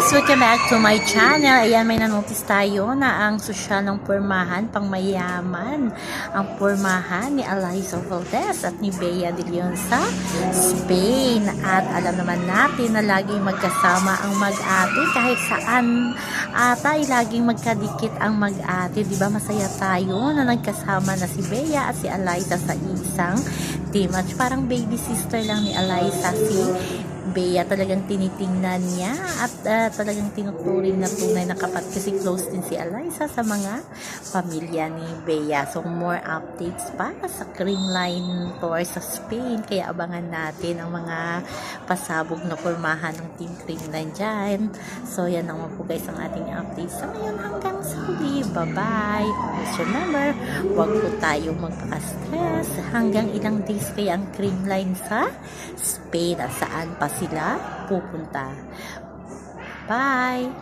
guys! Welcome back to my channel. Ayan, may nanotice tayo na ang sosyal ng pormahan pang mayaman. Ang pormahan ni Eliza Valdez at ni Bea de Leon sa Spain. At alam naman natin na laging magkasama ang mag-ate kahit saan ata ay laging magkadikit ang mag-ate. Di ba masaya tayo na nagkasama na si Bea at si Eliza sa isang team. At parang baby sister lang ni Eliza si Bea talagang tinitingnan niya at ah, talagang tinuturing na tunay na kapat kasi close din si Eliza sa mga pamilya ni Bea. So more updates pa sa Creamline Tour sa Spain. Kaya abangan natin ang mga pasabog na pormahan ng Team Creamline dyan. So yan naman po guys ang ating update sa ngayon hanggang sa huli. Bye-bye. Always remember, huwag po tayo magpaka-stress. Hanggang ilang days kaya ang Creamline sa Spain at saan pa sila pupunta. Bye!